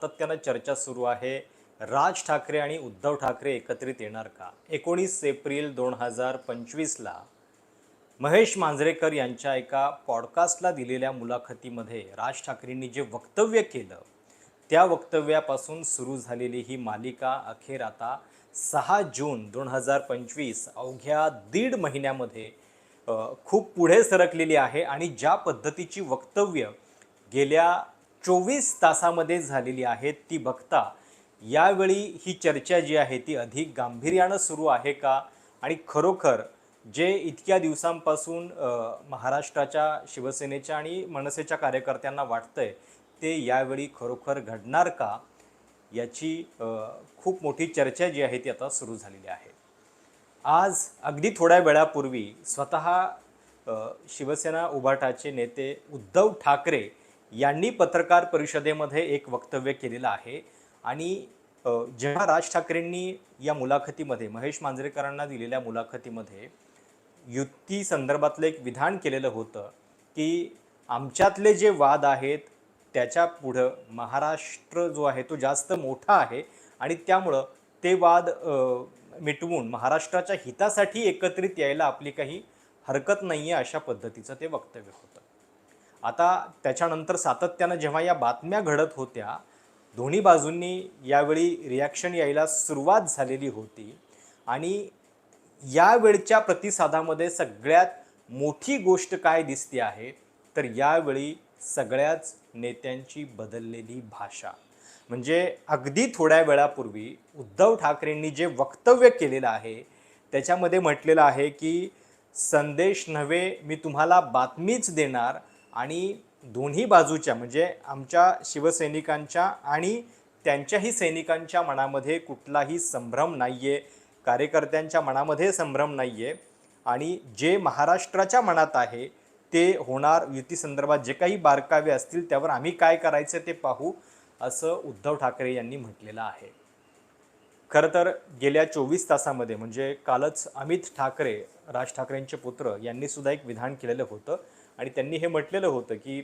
सातत्यानं चर्चा सुरू आहे. राज ठाकरे आणि उद्धव ठाकरे एकत्रित येणार का? एकोणीस एप्रिल दोन हजार पंचवीसला महेश मांजरेकर यांच्या एका पॉडकास्टला दिलेल्या मुलाखतीमध्ये राज ठाकरेंनी जे वक्तव्य केलं त्या वक्तव्यापासून सुरू झालेली ही मालिका अखेर आता सहा जून दोन हजार पंचवीस अवघ्या दीड महिन्यामध्ये खूप पुढे सरकलेली आहे आणि ज्या पद्धतीची वक्तव्य गेल्या चोवीस तासामध्ये झालेली आहेत ती बघता. यावेळी ही चर्चा जी आहे ती अधिक गांभीर्यानं सुरू आहे का? आणि खरोखर जे इतक्या दिवसांपासून महाराष्ट्राच्या शिवसेनेच्या आणि मनसेच्या कार्यकर्त्यांना वाटतंय ते यावेळी खरोखर घडणार का? याची खूप मोठी चर्चा जी आहे ती आता सुरू झालेली आहे. आज अगदी थोड्या वेळापूर्वी स्वतः शिवसेना उभाटाचे नेते उद्धव ठाकरे यांनी पत्रकार परिषदेमध्ये एक वक्तव्य केलेलं आहे. आणि जेव्हा राज ठाकरेंनी या मुलाखतीमध्ये महेश मांजरेकरांना दिलेल्या मुलाखतीमध्ये युती संदर्भातलं एक विधान केलेलं होतं की आमच्यातले जे वाद आहेत त्याच्या पुढं महाराष्ट्र जो आहे तो जास्त मोठा आहे आणि त्यामुळं ते वाद मिटवून महाराष्ट्राच्या हितासाठी एकत्रित यायला आपली काही हरकत नाही आहे अशा पद्धतीचं ते वक्तव्य होतं. आता त्याच्यानंतर सातत्यानं जेव्हा या बातम्या घडत होत्या दोन्ही बाजूंनी यावेळी रिॲक्शन यायला सुरुवात झालेली होती. आणि यावेळच्या प्रतिसादामध्ये सगळ्यात मोठी गोष्ट काय दिसते आहे तर यावेळी सगळ्याच नेत्यांची बदललेली भाषा. म्हणजे अगदी थोड्या वेळापूर्वी उद्धव ठाकरेंनी जे वक्तव्य केलेलं आहे त्याच्यामध्ये म्हटलेलं आहे की संदेश नव्हे मी तुम्हाला बातमीच देणार आणि दोन्ही बाजूच्या म्हणजे आमच्या शिवसैनिकांच्या आणि त्यांच्याही सैनिकांच्या मनामध्ये कुठलाही संभ्रम नाही आहे कार्यकर्त्यांच्या मनामध्ये संभ्रम नाही आहे आणि जे महाराष्ट्राच्या मनात आहे ते होणार युतीसंदर्भात जे काही बारकावे असतील त्यावर आम्ही काय करायचं ते पाहू असं उद्धव ठाकरे यांनी म्हटलेलं आहे. खरं तर गेल्या चोवीस तासामध्ये म्हणजे कालच अमित ठाकरे राज ठाकरेंचे पुत्र यांनी सुद्धा एक विधान केलेलं होतं. आणि त्यांनी हे म्हटलेलं होतं की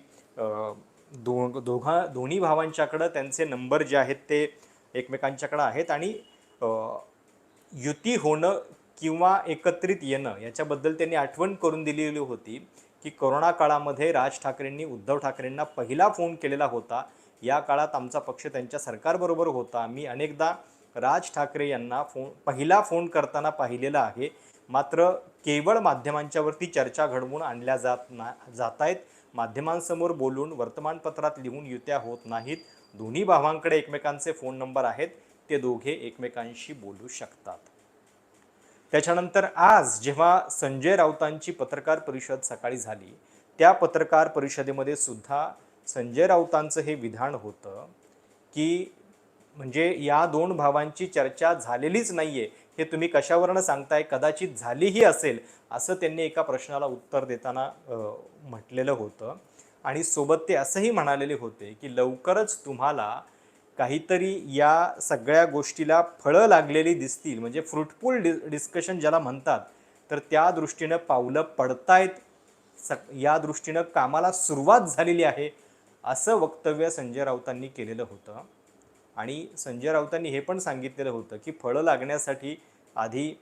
दो दोघा दोन्ही भावांच्याकडं त्यांचे नंबर जे आहेत ते एकमेकांच्याकडं आहेत आणि युती होणं किंवा एकत्रित येणं याच्याबद्दल त्यांनी आठवण करून दिलेली होती की कोरोना काळामध्ये राज ठाकरेंनी उद्धव ठाकरेंना पहिला फोन केलेला होता. या काळात आमचा पक्ष त्यांच्या सरकारबरोबर होता. मी अनेकदा राज ठाकरे यांना फोन पहिला फोन करताना पाहिलेला आहे. मात्र केवळ माध्यमांच्यावरती चर्चा घडवून आणल्या जात ना जात आहेत माध्यमांसमोर बोलून वर्तमानपत्रात लिहून युत्या होत नाहीत. दोन्ही भावांकडे एकमेकांचे फोन नंबर आहेत. ते दोघे एकमेकांशी बोलू शकतात. त्याच्यानंतर आज जेव्हा संजय राऊतांची पत्रकार परिषद सकाळी झाली त्या पत्रकार परिषदेमध्ये सुद्धा संजय राऊतांचं हे विधान होतं की म्हणजे या दोन भावांची चर्चा झालेलीच नाही आहे हे तुम्ही कशावरनं सांगताय? कदाचित झालीही असेल असं त्यांनी एका प्रश्नाला उत्तर देताना म्हटलेलं होतं. आणि सोबत ते असंही म्हणालेले होते की लवकरच तुम्हाला काहीतरी या सगळ्या गोष्टीला फळं लागलेली दिसतील. म्हणजे फ्रुटफुल डि डिस्कशन ज्याला म्हणतात तर त्या दृष्टीनं पावलं पडतायत स या दृष्टीनं कामाला सुरुवात झालेली आहे असं वक्तव्य संजय राऊतांनी केलेलं होतं. आणि संजय राऊतांनी हे पण सांगितलेलं होतं की फळं लागण्यासाठी आधी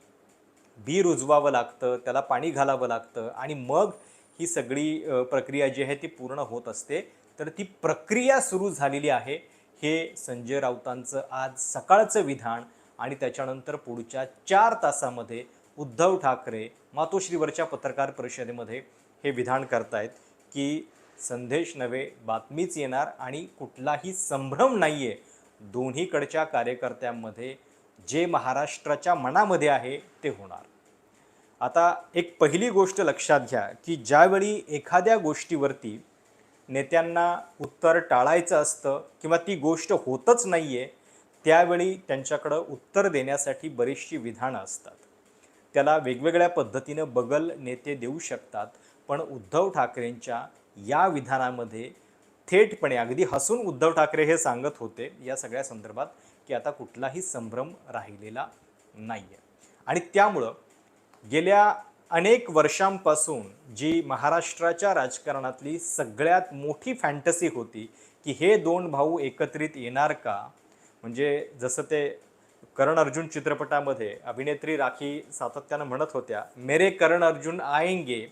बी रुजवावं लागतं त्याला पाणी घालावं लागतं आणि मग ही सगळी प्रक्रिया जी आहे ती पूर्ण होत असते. तर ती प्रक्रिया सुरू झालेली आहे हे संजय राऊतांचं आज सकाळचं विधान आणि त्याच्यानंतर पुढच्या चार तासामध्ये उद्धव ठाकरे मातोश्रीवरच्या पत्रकार परिषदेमध्ये हे विधान करतायत की संदेश नव्हे बातमीच येणार आणि कुठलाही संभ्रम नाही आहे दोन्हीकडच्या कार्यकर्त्यांमध्ये जे महाराष्ट्राच्या मनामध्ये आहे ते होणार. आता एक पहिली गोष्ट लक्षात घ्या की ज्यावेळी एखाद्या गोष्टीवरती नेत्यांना उत्तर टाळायचं असतं किंवा ती गोष्ट होतच नाही आहे त्यावेळी त्यांच्याकडं उत्तर देण्यासाठी बरीचशी विधानं असतात. त्याला वेगवेगळ्या पद्धतीनं बगल नेते देऊ शकतात पण उद्धव ठाकरेंच्या या विधानामध्ये थेटपणे अगदी हसून उद्धव ठाकरे हे सांगत होते या सगळ्या संदर्भात की आता कुठलाही संभ्रम राहिलेला नाही आहे आणि त्यामुळं गेल्या अनेक वर्षांपासून जी महाराष्ट्राच्या राजकारणातली सगळ्यात मोठी फॅन्टसी होती की हे दोन भाऊ एकत्रित येणार का? म्हणजे जसं ते करण अर्जुन चित्रपटामध्ये अभिनेत्री राखी सातत्यानं म्हणत होत्या मेरे करण अर्जुन आएंगे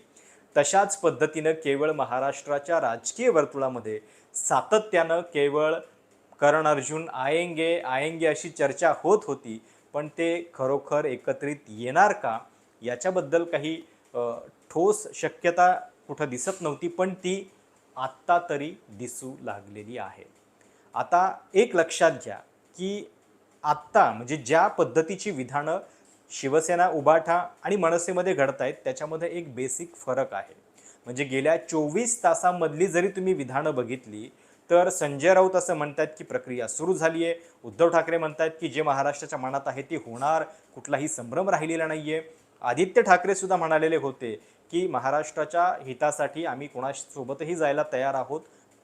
तशाच पद्धतीनं केवळ महाराष्ट्राच्या राजकीय वर्तुळामध्ये सातत्यानं केवळ करण अर्जुन आयेंगे आयेंगे अशी चर्चा होत होती पण ते खरोखर एकत्रित येणार का? याच्याबद्दल काही ठोस शक्यता कुठं दिसत नव्हती पण ती आत्ता तरी दिसू लागलेली आहे. आता एक लक्षात घ्या की आत्ता म्हणजे ज्या पद्धतीची विधानं शिवसेना उबाठा आणि मनसेमध्ये घडत आहेत त्याच्यामध्ये एक बेसिक फरक आहे. म्हणजे गेल्या चोवीस तासामधली जरी तुम्ही विधानं बघितली तर संजय राऊत असं म्हणतात की प्रक्रिया सुरू झाली आहे उद्धव ठाकरे म्हणतात की जे महाराष्ट्राच्या मनात आहे ते होणार कुठलाही संभ्रम राहिलेला नाही आहे आदित्य ठाकरे सुद्धा म्हणालेले होते की महाराष्ट्राच्या हितासाठी आम्ही कोणासोबतही जायला तयार आहोत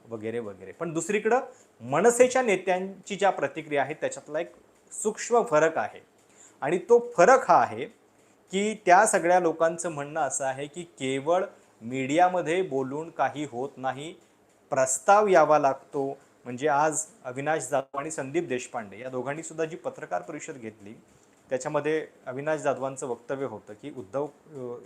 वगैरे वगैरे. पण दुसरीकडं मनसेच्या नेत्यांची ज्या प्रतिक्रिया आहेत त्याच्यातला एक सूक्ष्म फरक आहे. आणि तो फरक हा आहे की त्या सगळ्या लोकांचं म्हणणं असं आहे की केवळ मीडियामध्ये बोलून काही होत नाही प्रस्ताव यावा लागतो. म्हणजे आज अविनाश जाधव आणि संदीप देशपांडे या दोघांनी सुद्धा जी पत्रकार परिषद घेतली त्याच्यामध्ये अविनाश जाधवांचं वक्तव्य होतं की उद्धव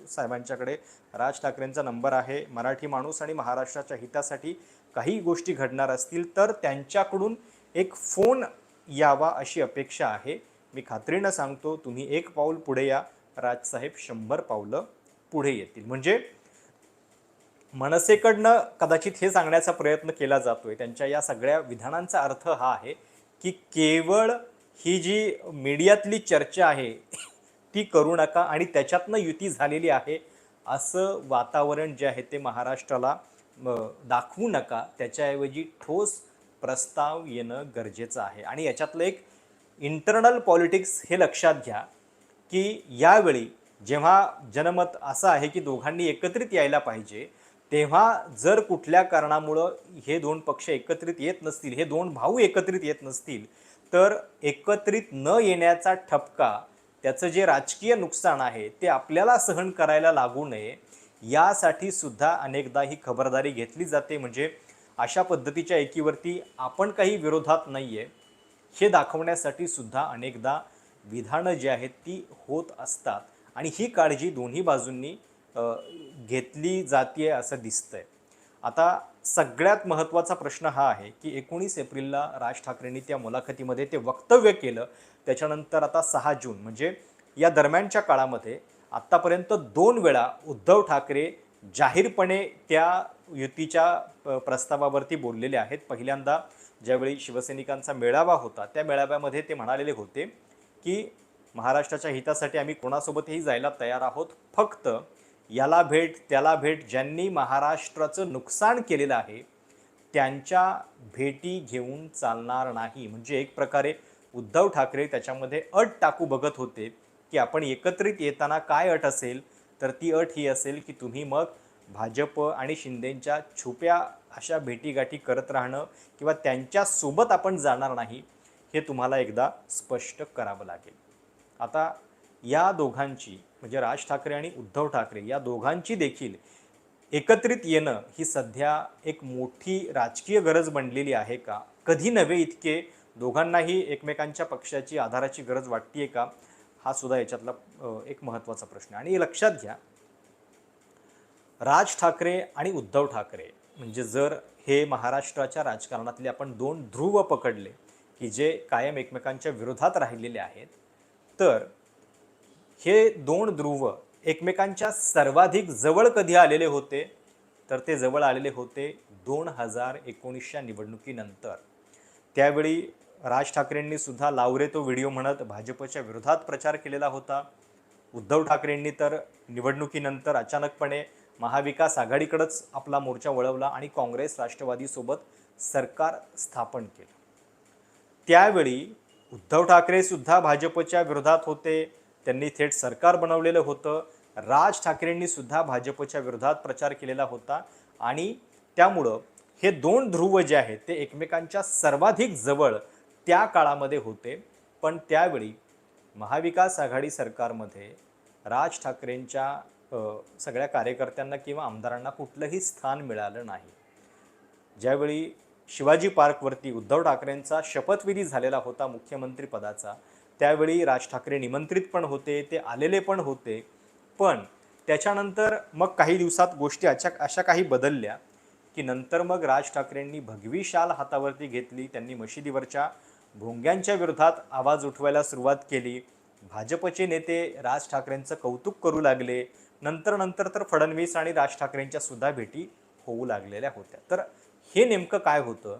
साहेबांच्याकडे राज ठाकरेंचा नंबर आहे मराठी माणूस आणि महाराष्ट्राच्या हितासाठी काही गोष्टी घडणार असतील तर त्यांच्याकडून एक फोन यावा अशी अपेक्षा आहे. मी खात्रीनं सांगतो तुम्ही एक पाऊल पुढे या. राजसाहेब शंभर पावलं पुढे येतील. म्हणजे मनसेकडनं कदाचित हे सांगण्याचा प्रयत्न केला जातोय. त्यांच्या या सगळ्या विधानांचा अर्थ हा आहे की केवळ ही जी मीडियातली चर्चा आहे ती करू नका आणि त्याच्यातनं युती झालेली आहे असं वातावरण जे आहे ते महाराष्ट्राला दाखवू नका. त्याच्याऐवजी ठोस प्रस्ताव येणं गरजेचं आहे. आणि याच्यातलं एक इंटरनल पॉलिटिक्स हे लक्षात घ्या की यावेळी जेव्हा जनमत असं आहे की दोघांनी एकत्रित यायला पाहिजे तेव्हा जर कुठल्या कारणामुळं हे दोन पक्ष एकत्रित येत नसतील हे दोन भाऊ एकत्रित येत नसतील तर एकत्रित न येण्याचा ठपका त्याचं जे राजकीय नुकसान आहे ते आपल्याला सहन करायला लागू नये यासाठी सुद्धा अनेकदा ही खबरदारी घेतली जाते. म्हणजे अशा पद्धतीच्या एकीवरती आपण काही विरोधात नाही आहे हे दाखवण्यासाठी सुद्धा अनेकदा विधानं जी आहेत ती होत असतात. आणि ही काळजी दोन्ही बाजूंनी घेतली जाते असं दिसतंय. आता सगळ्यात महत्त्वाचा प्रश्न हा आहे की एकोणीस एप्रिलला राज ठाकरेंनी त्या मुलाखतीमध्ये ते वक्तव्य केलं. त्याच्यानंतर आता सहा जून म्हणजे या दरम्यानच्या काळामध्ये आत्तापर्यंत दोन वेळा उद्धव ठाकरे जाहीरपणे त्या युतीच्या प्रस्तावावरती बोललेले आहेत. पहिल्यांदा ज्यावेळी शिवसैनिकांचा मेळावा होता त्या मेळाव्यामध्ये ते म्हणालेले होते की महाराष्ट्राच्या हितासाठी आम्ही कोणासोबतही जायला तयार आहोत. फक्त याला भेट त्याला भेट ज्यांनी महाराष्ट्राचं नुकसान केलेलं आहे त्यांच्या भेटी घेऊन चालणार नाही. म्हणजे एक प्रकारे उद्धव ठाकरे त्याच्यामध्ये अट टाकू बघत होते की आपण एकत्रित येताना काय अट असेल? तर ती अट ही असेल की तुम्ही मग भाजप आणि शिंदेंच्या छुप्या अशा भेटीगाठी करत राहणं किंवा त्यांच्यासोबत आपण जाणार नाही हे तुम्हाला एकदा स्पष्ट करावं लागेल. आता या दोघांची म्हणजे राज ठाकरे आणि उद्धव ठाकरे या दोघांची देखील एकत्रित येणं ही सध्या एक मोठी राजकीय गरज बनलेली आहे का? कधी नव्हे इतके दोघांनाही एकमेकांच्या पक्षाची आधाराची गरज वाटते का? हा सुद्धा याच्यातला एक महत्त्वाचा प्रश्न. आणि हे लक्षात घ्या राज ठाकरे आणि उद्धव ठाकरे. म्हणजे जर हे महाराष्ट्राच्या राजकारणातले आपण दोन ध्रुव पकडले की जे कायम एकमेकांच्या विरोधात राहिलेले आहेत तर हे दोन ध्रुव एकमेकांच्या सर्वाधिक जवळ कधी आलेले होते? तर ते जवळ आलेले होते दोन हजार एकोणीसच्या निवडणुकीनंतर. त्यावेळी राज ठाकरेंनी सुद्धा लावरे तो व्हिडिओ म्हणत भाजपच्या विरोधात प्रचार केलेला होता. उद्धव ठाकरेंनी तर निवडणुकीनंतर अचानकपणे महाविकास आघाडीकडंच आपला मोर्चा वळवला आणि काँग्रेस राष्ट्रवादीसोबत सरकार स्थापन केलं. त्यावेळी उद्धव ठाकरेसुद्धा भाजपच्या विरोधात होते. त्यांनी थेट सरकार बनवलेलं होतं. राज ठाकरेंनी सुद्धा भाजपच्या विरोधात प्रचार केलेला होता. आणि त्यामुळं हे दोन ध्रुव जे आहेत ते एकमेकांच्या सर्वाधिक जवळ त्या काळामध्ये होते. पण त्यावेळी महाविकास आघाडी सरकारमध्ये राज ठाकरेंच्या सगळ्या कार्यकर्त्यांना किंवा आमदारांना कुठलंही स्थान मिळालं नाही. ज्यावेळी शिवाजी पार्कवरती उद्धव ठाकरेंचा शपथविधी झालेला होता मुख्यमंत्री पदाचा त्यावेळी राज ठाकरे निमंत्रित पण होते ते आलेले पण होते. पण त्याच्यानंतर मग काही दिवसात गोष्टी अशा अशा काही बदलल्या की नंतर मग राज ठाकरेंनी भगवी शाल हातावरती घेतली त्यांनी मशिदीवरच्या भोंग्यांच्या विरोधात आवाज उठवायला सुरुवात केली. भाजपचे नेते राज ठाकरेंचं कौतुक करू लागले. नंतर नंतर तर फडणवीस आणि राज ठाकरेंच्या सुद्धा भेटी होऊ लागलेल्या होत्या. तर हे नेमकं काय होतं?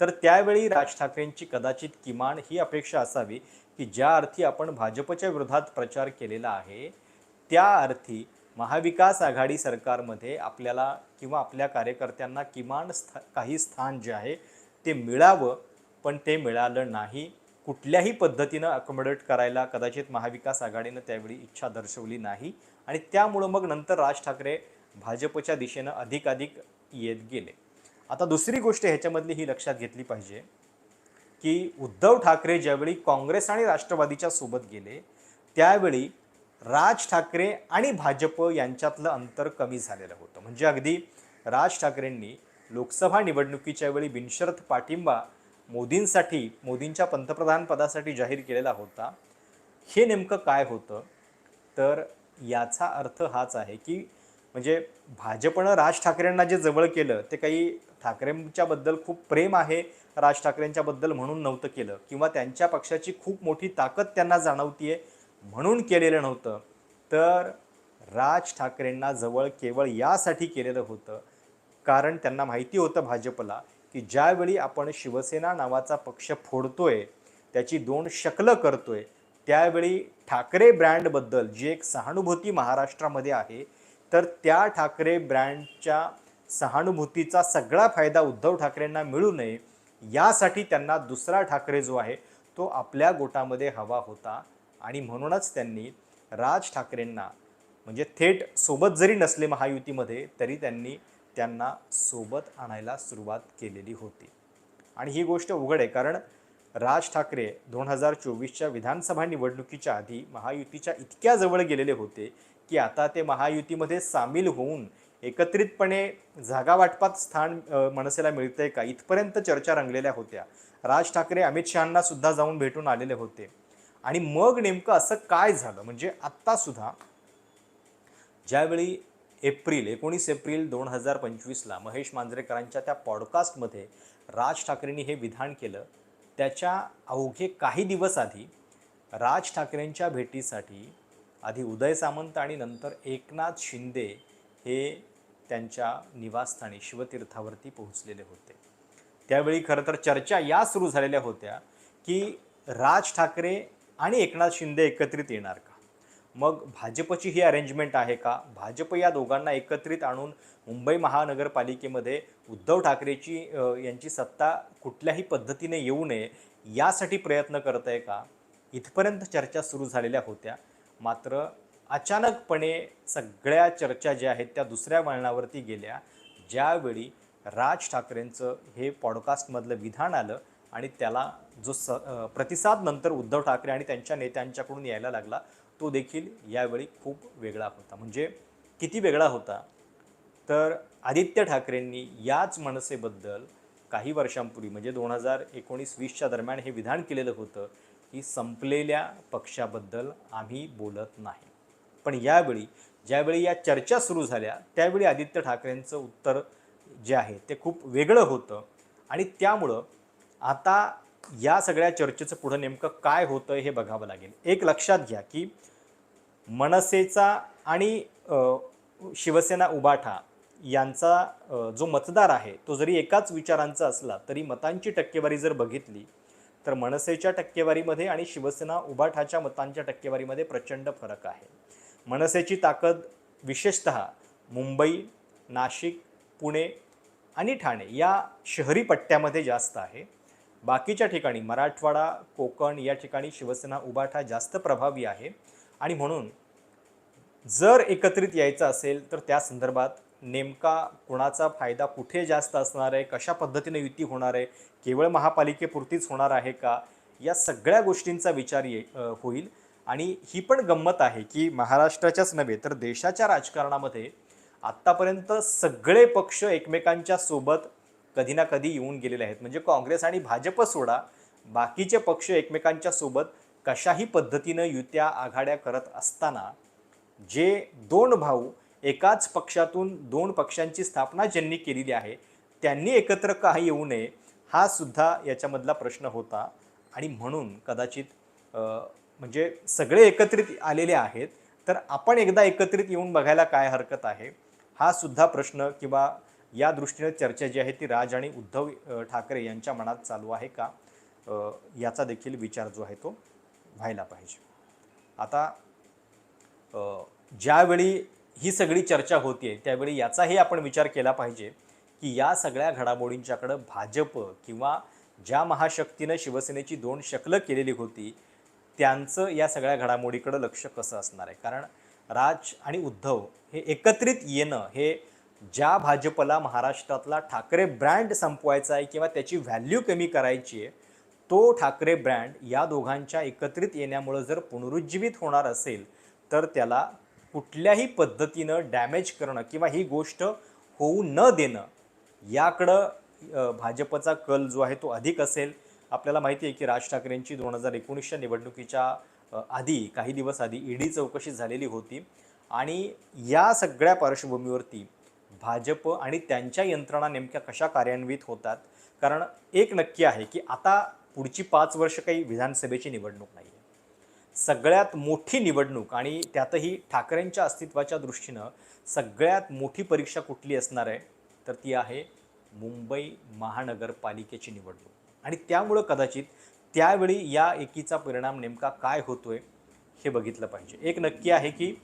तर त्यावेळी राज ठाकरेंची कदाचित किमान ही अपेक्षा असावी की ज्या अर्थी आपण भाजपच्या विरोधात प्रचार केलेला आहे त्या अर्थी महाविकास आघाडी सरकारमध्ये आपल्याला किंवा आपल्या कार्यकर्त्यांना किमान स्था काही स्थान जे आहे ते मिळावं पण ते मिळालं नाही. कुठल्याही पद्धतीनं अकोमोडेट करायला कदाचित महाविकास आघाडीनं त्यावेळी इच्छा दर्शवली नाही. आणि त्यामुळं मग नंतर राज ठाकरे भाजपच्या दिशेनं अधिकाधिक येत गेले. आता दुसरी गोष्ट ह्याच्यामधली ही लक्षात घेतली पाहिजे की उद्धव ठाकरे ज्यावेळी काँग्रेस आणि राष्ट्रवादीच्या सोबत गेले त्यावेळी राज ठाकरे आणि भाजप यांच्यातलं अंतर कमी झालेलं होतं. म्हणजे अगदी राज ठाकरेंनी लोकसभा निवडणुकीच्या वेळी बिनशर्त पाठिंबा मोदींसाठी मोदींच्या पंतप्रधानपदासाठी जाहीर केलेला होता. हे नेमकं काय होतं? तर याचा अर्थ हाच आहे की म्हणजे भाजपनं राज ठाकरेंना जे जवळ केलं ते काही ठाकरेंच्याबद्दल खूप प्रेम आहे राज ठाकरेंच्याबद्दल म्हणून नव्हतं केलं किंवा त्यांच्या पक्षाची खूप मोठी ताकद त्यांना जाणवतीये म्हणून केलेलं नव्हतं. तर राज ठाकरेंना जवळ केवळ यासाठी केलेलं होतं कारण त्यांना माहिती होतं भाजपला की ज्यावेळी आपण शिवसेना नावाचा पक्ष फोडतोय त्याची दोन शकलं करतोय त्यावेळी ठाकरे ब्रँडबद्दल जी एक सहानुभूती महाराष्ट्रामध्ये आहे तर त्या ठाकरे ब्रँडच्या सहानुभूतीचा सगळा फायदा उद्धव ठाकरेंना मिळू नये यासाठी त्यांना दुसरा ठाकरे जो आहे तो आपल्या गोटामध्ये हवा होता. आणि म्हणूनच त्यांनी राज ठाकरेंना म्हणजे थेट सोबत जरी नसले महायुतीमध्ये तरी त्यांनी त्यांना सोबत आणायला सुरुवात केलेली होती. आणि ही गोष्ट उघड आहे कारण राज ठाकरे दोन हजार चोवीसच्या विधानसभा निवडणुकीच्या आधी महायुतीच्या इतक्या जवळ गेलेले होते की आता ते महायुतीमध्ये सामील होऊन एकत्रितपणे जागा वाटपात स्थान मनसेला मिळतंय का? इथपर्यंत चर्चा रंगलेल्या होत्या. राज ठाकरे अमित शहांना सुद्धा जाऊन भेटून आलेले होते. आणि मग नेमकं असं काय झालं? म्हणजे आत्तासुद्धा ज्यावेळी एप्रिल एकोणीस एप्रिल दोन हजार पंचवीसला महेश मांजरेकरांच्या त्या पॉडकास्टमध्ये राज ठाकरेंनी हे विधान केलं त्याच्या अवघे काही दिवस आधी राज ठाकरेंच्या भेटीसाठी आधी उदय सामंत आणि नंतर एकनाथ शिंदे हे त्यांच्या निवासस्थानी शिवतीर्थावरती पोहोचलेले होते. त्यावेळी खरं तर चर्चा या सुरू झालेल्या होत्या की राज ठाकरे आणि एकनाथ शिंदे एकत्रित येणार का? मग भाजपची ही अरेंजमेंट आहे का? भाजप या दोघांना एकत्रित आणून मुंबई महानगरपालिकेमध्ये उद्धव ठाकरेची यांची सत्ता कुठल्याही पद्धतीने येऊ नये यासाठी प्रयत्न करत आहे का? इथपर्यंत चर्चा सुरू झालेल्या होत्या. मात्र अचानकपणे सगळ्या चर्चा ज्या आहेत त्या दुसऱ्या वळणावरती गेल्या. ज्यावेळी राज ठाकरेंचं हे पॉडकास्टमधलं विधान आलं आणि त्याला जो स प्रतिसाद नंतर उद्धव ठाकरे आणि त्यांच्या नेत्यांच्याकडून यायला लागला तो देखील यावेळी खूप वेगळा होता. म्हणजे किती वेगळा होता? तर आदित्य ठाकरेंनी याच मनसेबद्दल काही वर्षांपूर्वी म्हणजे दोन हजार एकोणीस वीसच्या दरम्यान हे विधान केलेलं होतं की संपलेल्या पक्षाबद्दल आम्ही बोलत नाही. पण यावेळी ज्यावेळी या चर्चा सुरू झाल्या त्यावेळी आदित्य ठाकरेंचं उत्तर जे आहे ते खूप वेगळं होतं. आणि त्यामुळं आता या सगळ्या चर्चेचं पुढं नेमकं काय होतं हे बघावं लागेल. एक लक्षात घ्या की मनसेचा आणि शिवसेना उबाठा यांचा जो मतदार आहे तो जरी एकाच विचारांचा असला तरी मतांची टक्केवारी जर बघितली तर मनसेच्या टक्केवारीमध्ये आणि शिवसेना उबाठाच्या मतांच्या टक्केवारीमध्ये प्रचंड फरक आहे. मनसेची ताकद विशेषत मुंबई नाशिक पुणे आणि ठाणे या शहरी पट्ट्यामध्ये जास्त आहे. बाकीच्या ठिकाणी मराठवाडा कोकण या ठिकाणी शिवसेना उभाठा जास्त प्रभावी आहे. आणि म्हणून जर एकत्रित यायचं असेल तर त्या संदर्भात नेमका कुणाचा फायदा कुठे जास्त असणार आहे कशा पद्धतीने युती होणार आहे केवळ महापालिकेपुरतीच होणार आहे का या सगळ्या गोष्टींचा विचार ये होईल. आणि ही पण गंमत आहे की महाराष्ट्राच्याच नव्हे तर देशाच्या राजकारणामध्ये आत्तापर्यंत सगळे पक्ष एकमेकांच्या सोबत कधी ना कधी येऊन गेलेले आहेत. म्हणजे काँग्रेस आणि भाजप सोडा बाकीचे पक्ष एकमेकांच्या सोबत कशाही पद्धतीनं युत्या आघाड्या करत असताना जे दोन भाऊ एकाच पक्षातून दोन पक्षांची स्थापना ज्यांनी केलेली आहे त्यांनी एकत्र का येऊ नये हा सुद्धा याच्यामधला प्रश्न होता. आणि म्हणून कदाचित म्हणजे सगळे एकत्रित आलेले आहेत तर आपण एकदा एकत्रित येऊन बघायला काय हरकत आहे हा सुद्धा प्रश्न किंवा या दृष्टीनं चर्चा जी आहे ती राज आणि उद्धव ठाकरे यांच्या मनात चालू आहे का? याचा देखील विचार जो आहे तो व्हायला पाहिजे. आता ज्यावेळी ही सगळी चर्चा होतीये त्यावेळी याचाही आपण विचार केला पाहिजे की या सगळ्या घडामोडींच्याकडं भाजप किंवा ज्या महाशक्तीनं शिवसेनेची दोन शकलं केलेली होती त्यांचं या सगळ्या घडामोडीकडं लक्ष कसं असणार आहे? कारण राज आणि उद्धव हे एकत्रित येणं हे ज्या भाजपला महाराष्ट्रातला ठाकरे ब्रँड संपवायचा आहे किंवा त्याची व्हॅल्यू कमी करायची आहे तो ठाकरे ब्रँड या दोघांच्या एकत्रित येण्यामुळं जर पुनरुज्जीवित होणार असेल तर त्याला कुठल्याही पद्धतीनं डॅमेज करणं किंवा ही गोष्ट होऊ न देणं याकडं भाजपचा कल जो आहे तो अधिक असेल. आपल्याला माहिती आहे की राज ठाकरेंची दोन हजार एकोणीसच्या निवडणुकीच्या आधी काही दिवस आधी ईडी चौकशी झालेली होती. आणि या सगळ्या पार्श्वभूमीवरती भाजप आणि त्यांच्या यंत्रणा नेमक्या कशा कार्यान्वित होतात? कारण एक नक्की आहे की आता पुढची पाच वर्ष काही विधानसभेची निवडणूक नाही आहे सगळ्यात मोठी निवडणूक आणि त्यातही ठाकरेंच्या अस्तित्वाच्या दृष्टीनं सगळ्यात मोठी परीक्षा कुठली असणार आहे? तर ती आहे मुंबई महानगरपालिकेची निवडणूक. आणि त्यामुळं कदाचित त्यावेळी या एकीचा परिणाम नेमका काय होतोय हे बघितलं पाहिजे. एक नक्की आहे की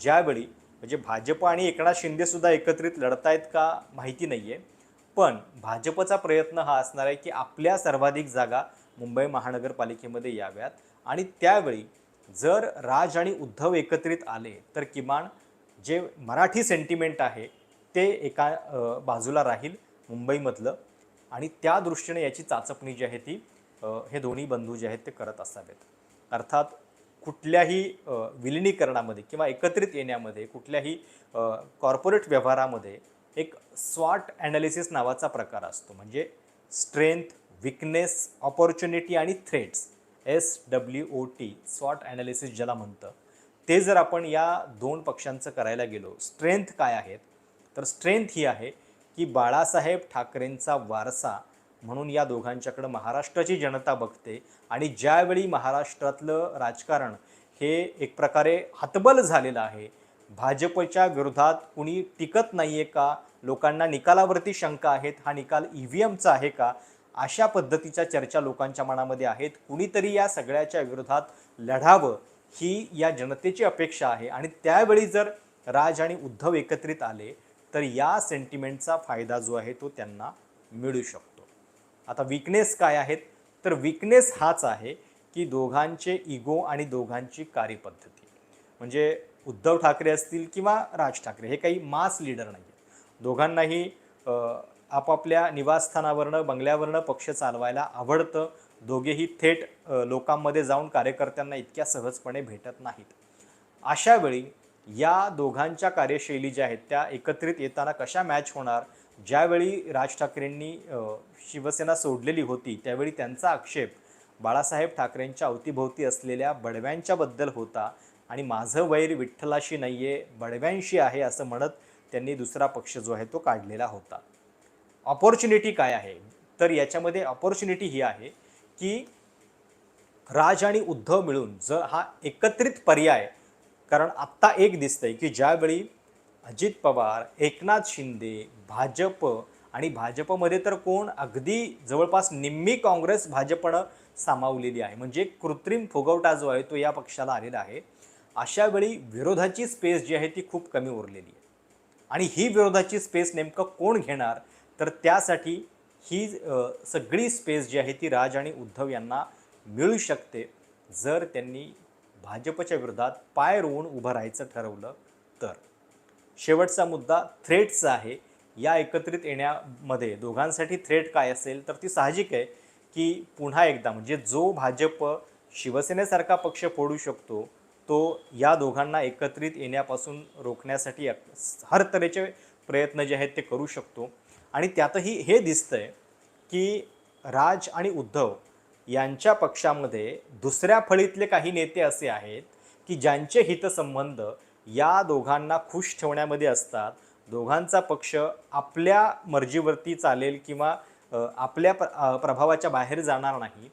ज्यावेळी म्हणजे भाजप आणि एकनाथ शिंदेसुद्धा एकत्रित लढतायत का माहिती नाही आहे पण भाजपचा प्रयत्न हा असणार आहे की आपल्या सर्वाधिक जागा मुंबई महानगरपालिकेमध्ये याव्यात आणि त्यावेळी जर राज आणि उद्धव एकत्रित आले तर किमान जे मराठी सेंटिमेंट आहे ते एका बाजूला राहील मुंबईमधलं आणि त्या दृष्टीने याची चाचपणी जी आहे ती हे दोन्ही बंधू जे आहेत ते करत असावेत. अर्थात कुठल्याही विलिनीकरणामध्ये किंवा एकत्रित येण्यामध्ये कुठल्याही कॉर्पोरेट व्यवहारामध्ये एक स्वॉट ॲनालिसिस नावाचा प्रकार असतो. म्हणजे स्ट्रेंथ विकनेस ऑपॉर्च्युनिटी आणि threats S W O T स्वॉट ॲनालिसिस ज्याला म्हणतं. ते जर आपण या दोन पक्षांचं करायला गेलो स्ट्रेंथ काय आहेत? तर स्ट्रेंथ ही आहे की बाळासाहेब ठाकरेंचा वारसा म्हणून या दोघांच्याकडं महाराष्ट्राची जनता बघते आणि ज्यावेळी महाराष्ट्रातलं राजकारण हे एक प्रकारे हतबल झालेलं आहे भाजपच्या विरोधात कुणी टिकत नाही आहे का? लोकांना निकालावरती शंका आहेत हा निकाल ई व्ही एमचा आहे का? अशा पद्धतीच्या चर्चा लोकांच्या मनामध्ये आहेत. कुणीतरी या सगळ्याच्या विरोधात लढावं ही या जनतेची अपेक्षा आहे. आणि त्यावेळी जर राज आणि उद्धव एकत्रित आले तर या सेंटिमेंटचा फायदा जो आहे तो त्यांना मिळू शकतो. आता विकनेस काय आहेत? तर विकनेस हाच आहे की दोघांचे इगो आणि दोघांची कार्यपद्धती. म्हणजे उद्धव ठाकरे असतील किंवा राज ठाकरे हे काही मास लीडर नाही आहेत दोघांनाही आपापल्या निवासस्थानावरनं बंगल्यावरनं पक्ष चालवायला आवडतं. दोघेही थेट लोकांमध्ये जाऊन कार्यकर्त्यांना इतक्या सहजपणे भेटत नाहीत. अशावेळी या दोघांच्या कार्यशैली ज्या आहेत त्या एकत्रित येताना कशा मॅच होणार? ज्यावेळी राज ठाकरेंनी शिवसेना सोडलेली होती त्यावेळी त्यांचा आक्षेप बाळासाहेब ठाकरेंच्या अवतीभोवती असलेल्या बडव्यांच्याबद्दल होता. आणि माझं वैर विठ्ठलाशी नाही आहे बडव्यांशी आहे असं म्हणत त्यांनी दुसरा पक्ष जो आहे तो काढलेला होता. ऑपॉर्च्युनिटी काय आहे? तर याच्यामध्ये ऑपॉर्च्युनिटी ही आहे की राज आणि उद्धव मिळून जर हा एकत्रित पर्याय कारण आत्ता एक दिसतंय की ज्यावेळी अजित पवार एकनाथ शिंदे भाजप आणि भाजपमध्ये तर कोण? अगदी जवळपास निम्मी काँग्रेस भाजपनं सामावलेली आहे. म्हणजे कृत्रिम फुगवटा जो आहे तो या पक्षाला आलेला आहे. अशा वेळी विरोधाची स्पेस जी आहे ती खूप कमी उरलेली आहे. आणि ही विरोधाची स्पेस नेमकं कोण घेणार? तर त्यासाठी ही सगळी स्पेस जी आहे ती राज आणि उद्धव यांना मिळू शकते जर त्यांनी भाजपच्या विरोधात पाय रोवून उभं राहायचं ठरवलं तर. शेवटचा मुद्दा थ्रेटचा आहे. या एकत्रित येण्यामध्ये दोघांसाठी थ्रेट काय असेल तर ती साहजिक आहे की पुन्हा एकदा म्हणजे जो भाजप शिवसेनेसारखा पक्ष फोडू शकतो तो या दोघांना एकत्रित येण्यापासून रोखण्यासाठी हर तऱ्हेचे प्रयत्न जे आहेत ते करू शकतो. आणि त्यातही हे दिसतंय की राज आणि उद्धव यांच्या पक्षामध्ये दुसऱ्या फळीतले काही नेते असे आहेत की ज्यांचे हितसंबंध या दोघांना खुश ठेवण्यामध्ये असतात. दोघांचा पक्ष आपल्या मर्जीवरती चालेल किंवा आपल्या प्र प्रभावाच्या बाहेर जाणार नाही.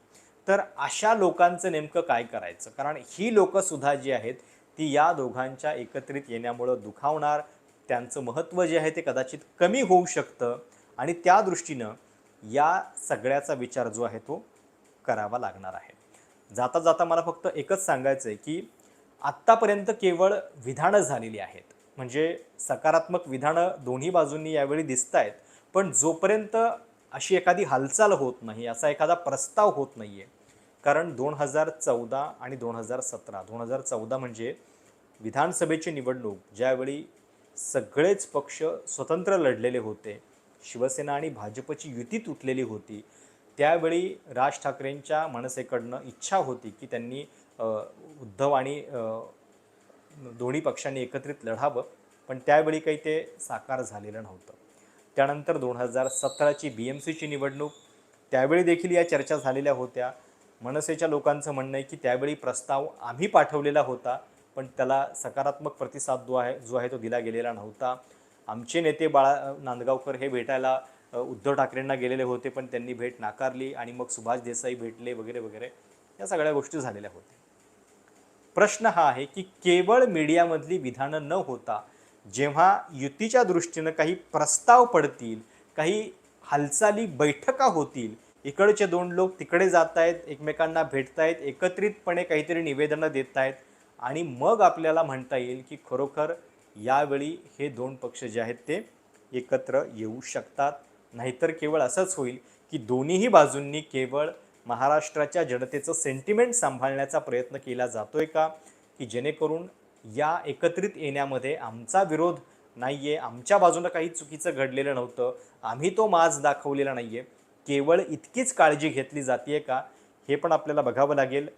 तर अशा लोकांचं नेमकं काय करायचं? कारण ही लोकंसुद्धा जी आहेत ती या दोघांच्या एकत्रित येण्यामुळं दुखावणार. त्यांचं महत्त्व जे आहे ते कदाचित कमी होऊ शकतं. आणि त्या दृष्टीनं या सगळ्याचा विचार जो आहे तो करावा लागणार आहे. जाता जाता मला फक्त एकच सांगायचं आहे की आत्तापर्यंत केवळ विधानं झालेली आहेत. म्हणजे सकारात्मक विधानं दोन्ही बाजूंनी यावेळी दिसत आहेत पण जोपर्यंत अशी एखादी हालचाल होत नाही असा एखादा प्रस्ताव होत नाही आहे कारण दोन हजार चौदा आणि दोन हजार सतरा दोन हजार चौदा म्हणजे विधानसभेची निवडणूक ज्यावेळी सगळेच पक्ष स्वतंत्र लढलेले होते शिवसेना आणि भाजपची युती तुटलेली होती त्यावेळी राज ठाकरेंच्या मनसेकडनं इच्छा होती की त्यांनी उद्धव आणि दोन्ही पक्षांनी एकत्रित लढावं पण त्यावेळी काही ते साकार झालेलं नव्हतं. त्यानंतर दोन हजार सतराची बी एम सीची निवडणूक त्यावेळी देखील या चर्चा झालेल्या होत्या. मनसेच्या लोकांचं म्हणणं आहे की त्यावेळी प्रस्ताव आम्ही पाठवलेला होता पण त्याला सकारात्मक प्रतिसाद जो आहे जो आहे तो दिला गेलेला नव्हता. आमचे नेते बाळा नांदगावकर हे भेटायला उद्धव ठाकरेंना गेलेले होते पण त्यांनी भेट नाकारली आणि मग सुभाष देसाई भेटले वगैरे वगैरे या सगळ्या गोष्टी झालेल्या होत्या. प्रश्न हा आहे की केवळ मीडियामधली विधानं न होता जेव्हा युतीच्या दृष्टीनं काही प्रस्ताव पडतील काही हालचाली बैठका होतील इकडचे दोन लोक तिकडे जात आहेत एकमेकांना भेटत आहेत एकत्रितपणे काहीतरी निवेदनं देत आहेत आणि मग आपल्याला म्हणता येईल की खरोखर यावेळी हे दोन पक्ष जे आहेत ते एकत्र येऊ शकतात. नाहीतर केवळ असंच होईल की दोन्हीही बाजूंनी केवळ महाराष्ट्राच्या जनतेचं सेंटिमेंट सांभाळण्याचा प्रयत्न केला जातोय का? की जेणेकरून या एकत्रित येण्यामध्ये आमचा विरोध नाही आहे आमच्या बाजूनं काही चुकीचं घडलेलं नव्हतं आम्ही तो माज दाखवलेला नाही आहे केवळ इतकीच काळजी घेतली जाते का? हे पण आपल्याला बघावं लागेल.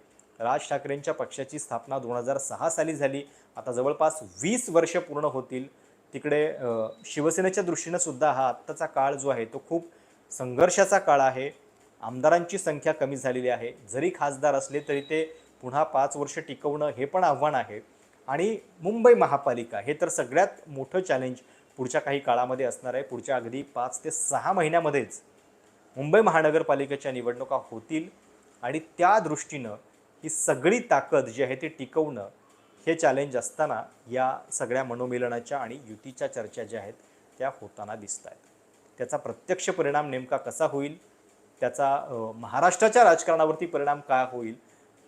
राज ठाकरेंच्या पक्षाची स्थापना दोन हजार सहा साली झाली. आता जवळपास वीस वर्ष पूर्ण होतील. तिकडे शिवसेनेच्या दृष्टीनं सुद्धा हा आत्ताचा काळ जो आहे तो खूप संघर्षाचा काळ आहे. आमदारांची संख्या कमी झालेली आहे. जरी खासदार असले तरी ते पुन्हा पाच वर्ष टिकवणं हे पण आव्हान आहे. आणि मुंबई महापालिका हे तर सगळ्यात मोठं चॅलेंज पुढच्या काही काळामध्ये असणार आहे. पुढच्या अगदी पाच ते सहा महिन्यामध्येच मुंबई महानगरपालिकेच्या निवडणुका होतील. आणि त्या दृष्टीनं ही सगळी ताकद जी आहे ती टिकवणं हे चॅलेंज असताना या सगळ्या मनोमिलनाच्या आणि युतीच्या चर्चा ज्या आहेत त्या होताना दिसत आहेत त्याचा प्रत्यक्ष परिणाम नेमका कसा होईल? त्याचा महाराष्ट्राच्या राजकारणावरती परिणाम काय होईल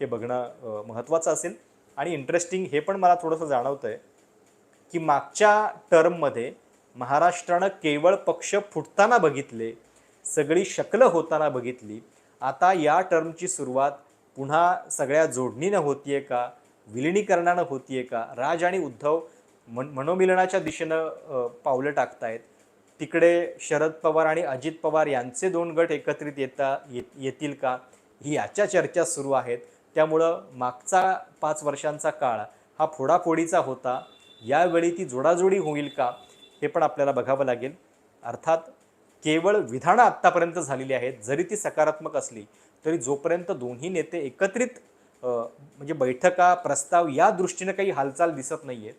हे बघणं महत्त्वाचं असेल. आणि इंटरेस्टिंग हे पण मला थोडंसं जाणवतं आहे की मागच्या टर्ममध्ये महाराष्ट्रानं केवळ पक्ष फुटताना बघितले सगळी शकलं होताना बघितली. आता या टर्मची सुरुवात पुन्हा सगळ्या जोडणीनं होतीये का विलिनीकरणानं होतीये का राज आणि उद्धव मन मनोमिलनाच्या दिशेनं पावलं टाकतायत. तिकडे शरद पवार आणि अजित पवार यांचे दोन गट एकत्रित येता ये येतील का? ही याच्या चर्चा सुरू आहेत. त्यामुळं मागचा पाच वर्षांचा काळ हा फोडाफोडीचा होता. यावेळी ती जोडाजोडी होईल का? हे पण आपल्याला बघावं लागेल. अर्थात केवळ विधानं आत्तापर्यंत झालेली आहेत. जरी ती सकारात्मक असली तरी जोपर्यंत दोन्ही नेते एकत्रित म्हणजे बैठका प्रस्ताव या दृष्टीनं काही हालचाल दिसत नाही आहे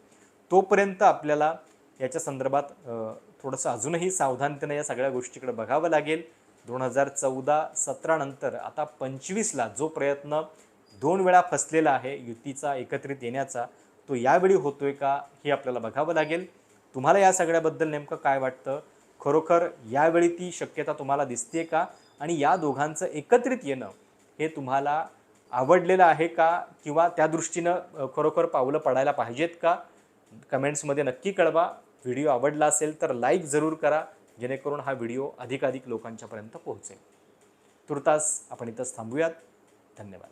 तोपर्यंत आपल्याला याच्या संदर्भात थोडंसं अजूनही सावधानतेनं या सगळ्या गोष्टीकडे बघावं लागेल. दोन हजार चौदा सतरानंतर आता पंचवीसला जो प्रयत्न दोन वेळा फसलेला आहे युतीचा एकत्रित येण्याचा तो यावेळी होतोय का हे आपल्याला बघावं लागेल. तुम्हाला या सगळ्याबद्दल नेमकं काय वाटतं? खरोखर यावेळी ती शक्यता तुम्हाला दिसते का? आणि या दोघांचं एकत्रित येणं हे तुम्हाला आवडलेलं आहे का? किंवा त्या दृष्टीनं खरोखर पावलं पडायला पाहिजेत का? कमेंट्समध्ये नक्की कळवा. व्हिडिओ आवडला असेल तर लाईक जरूर करा जेणेकरून हा व्हिडिओ अधिकाधिक लोकांच्यापर्यंत पोहोचेल. तुर्तास आपण इथंच थांबूयात. धन्यवाद.